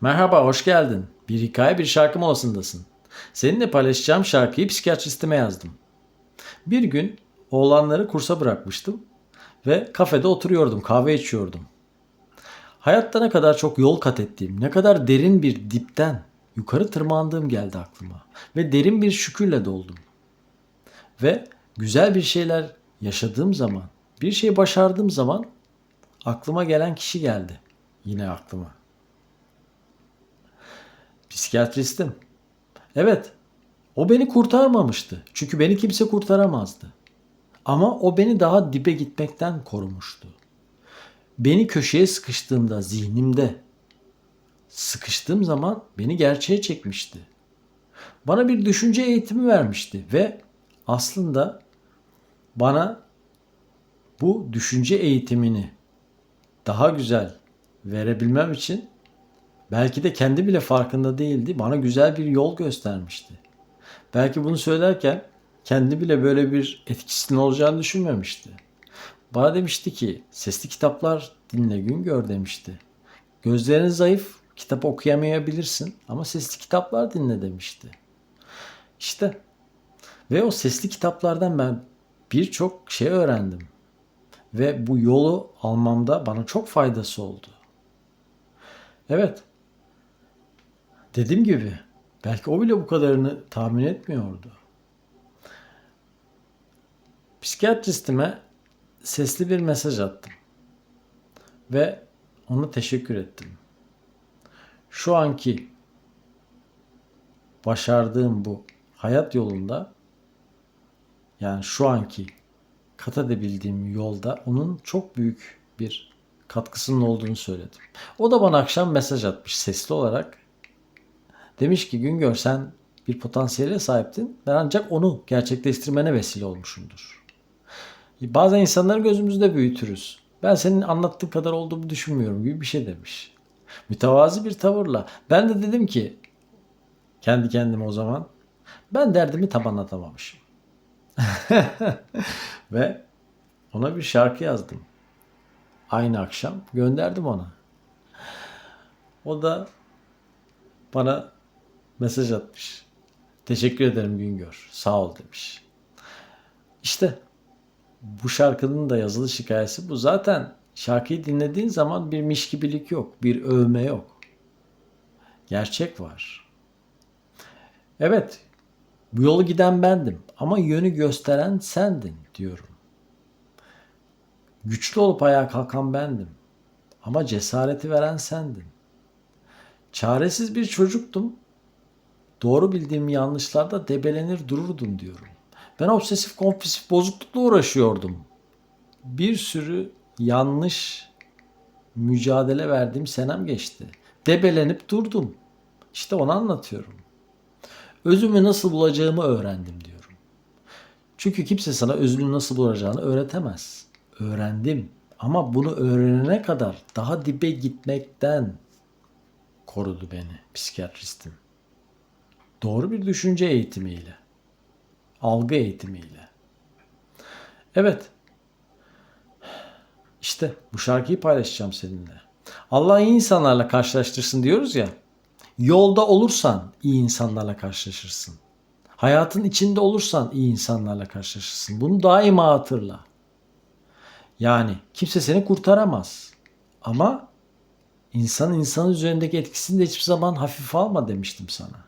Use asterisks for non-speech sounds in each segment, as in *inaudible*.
Merhaba, hoş geldin. Bir hikaye bir şarkı molasındasın. Seninle paylaşacağım şarkıyı psikiyatristime yazdım. Bir gün oğlanları kursa bırakmıştım ve kafede oturuyordum, kahve içiyordum. Hayatta ne kadar çok yol kat ettiğim, ne kadar derin bir dipten yukarı tırmandığım geldi aklıma ve derin bir şükürle doldum. Ve güzel bir şeyler yaşadığım zaman, bir şey başardığım zaman aklıma gelen kişi geldi. Yine aklıma. Psikiyatristim. Evet. O beni kurtarmamıştı. Çünkü beni kimse kurtaramazdı. Ama o beni daha dibe gitmekten korumuştu. Beni köşeye sıkıştığımda zihnimde sıkıştığım zaman beni gerçeğe çekmişti. Bana bir düşünce eğitimi vermişti ve aslında bana bu düşünce eğitimini daha güzel verebilmem için belki de kendi bile farkında değildi. Bana güzel bir yol göstermişti. Belki bunu söylerken kendi bile böyle bir etkisinin olacağını düşünmemişti. Bana demişti ki sesli kitaplar dinle gün gör demişti. Gözlerin zayıf kitap okuyamayabilirsin ama sesli kitaplar dinle demişti. İşte ve o sesli kitaplardan ben birçok şey öğrendim. Ve bu yolu almamda bana çok faydası oldu. Evet. Dediğim gibi belki o bile bu kadarını tahmin etmiyordu. Psikiyatristime sesli bir mesaj attım. Ve ona teşekkür ettim. Şu anki başardığım bu hayat yolunda yani şu anki kat edebildiğim yolda onun çok büyük bir katkısının olduğunu söyledim. O da bana akşam mesaj atmış sesli olarak. Demiş ki Güngör sen bir potansiyele sahiptin. Ben ancak onu gerçekleştirmene vesile olmuşumdur. Bazen insanları gözümüzde büyütürüz. Ben senin anlattığın kadar olduğumu düşünmüyorum gibi bir şey demiş. Mütevazi bir tavırla. Ben de dedim ki kendi kendime o zaman ben derdimi tam anlatamamışım. *laughs* Ve ona bir şarkı yazdım. Aynı akşam gönderdim ona. O da bana mesaj atmış. Teşekkür ederim Güngör. Sağ ol demiş. İşte bu şarkının da yazılış hikayesi bu. Zaten şarkıyı dinlediğin zaman bir mişkibilik yok, bir övme yok. Gerçek var. Evet, bu yolu giden bendim ama yönü gösteren sendin diyorum. Güçlü olup ayağa kalkan bendim ama cesareti veren sendin. Çaresiz bir çocuktum. Doğru bildiğim yanlışlarda debelenir dururdum diyorum. Ben obsesif kompulsif bozuklukla uğraşıyordum. Bir sürü yanlış mücadele verdiğim senem geçti. Debelenip durdum. İşte onu anlatıyorum. Özümü nasıl bulacağımı öğrendim diyorum. Çünkü kimse sana özünü nasıl bulacağını öğretemez. Öğrendim. Ama bunu öğrenene kadar daha dibe gitmekten korudu beni psikiyatristim. Doğru bir düşünce eğitimiyle. Algı eğitimiyle. Evet. İşte bu şarkıyı paylaşacağım seninle. Allah iyi insanlarla karşılaştırsın diyoruz ya. Yolda olursan iyi insanlarla karşılaşırsın. Hayatın içinde olursan iyi insanlarla karşılaşırsın. Bunu daima hatırla. Yani kimse seni kurtaramaz. Ama insan insanın üzerindeki etkisini de hiçbir zaman hafife alma demiştim sana.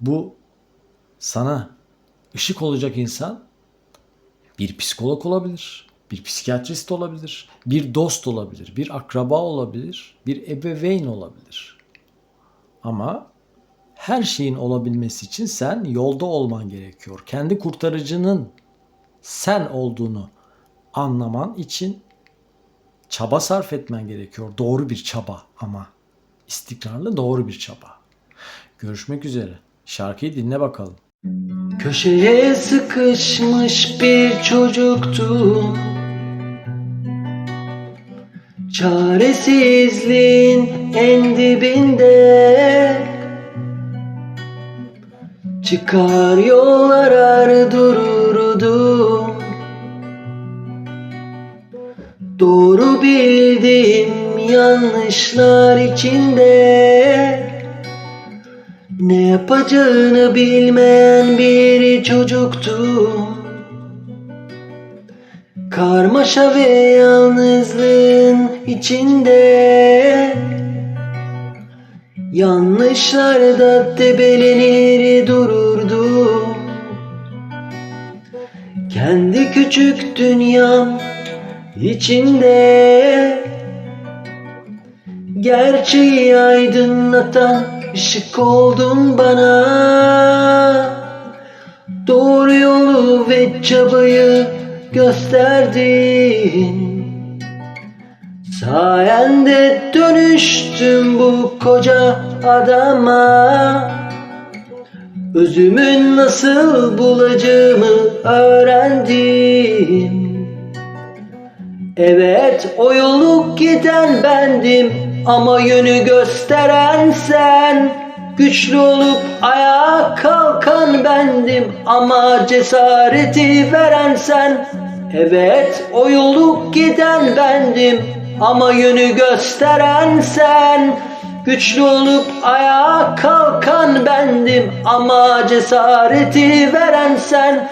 Bu sana ışık olacak insan bir psikolog olabilir, bir psikiyatrist olabilir, bir dost olabilir, bir akraba olabilir, bir ebeveyn olabilir. Ama her şeyin olabilmesi için sen yolda olman gerekiyor. Kendi kurtarıcının sen olduğunu anlaman için çaba sarf etmen gerekiyor. Doğru bir çaba ama istikrarlı doğru bir çaba. Görüşmek üzere. Şarkıyı dinle bakalım. Köşeye sıkışmış bir çocuktum. Çaresizliğin en dibinde. Çıkar yol arar dururdum Doğru bildim yanlışlar içinde Ne yapacağını bilmeyen bir çocuktum Karmaşa ve yalnızlığın içinde. Yanlışlarda debelenir dururdum Kendi küçük dünyam içinde. Gerçeği aydınlatan ışık oldun bana. Doğru yolu ve çabayı gösterdin. Sayende dönüştüm bu koca adama. Özümün nasıl bulacağımı öğrendim. Evet o yolu giden bendim ama yönü gösteren sen Güçlü olup ayağa kalkan bendim. Ama cesareti veren sen Evet o yolu giden bendim. Ama yönü gösteren sen Güçlü olup ayağa kalkan bendim. Ama cesareti veren sen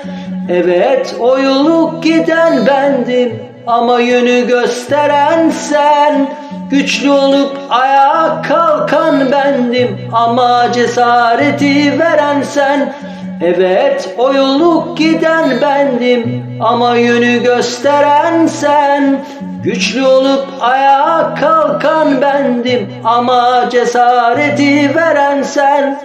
Evet o yolu giden bendim. Ama yönü gösteren sen Güçlü olup ayağa kalkan bendim ama cesareti veren sen. Evet o yolu giden bendim ama yönü gösteren sen. Güçlü olup ayağa kalkan bendim ama cesareti veren sen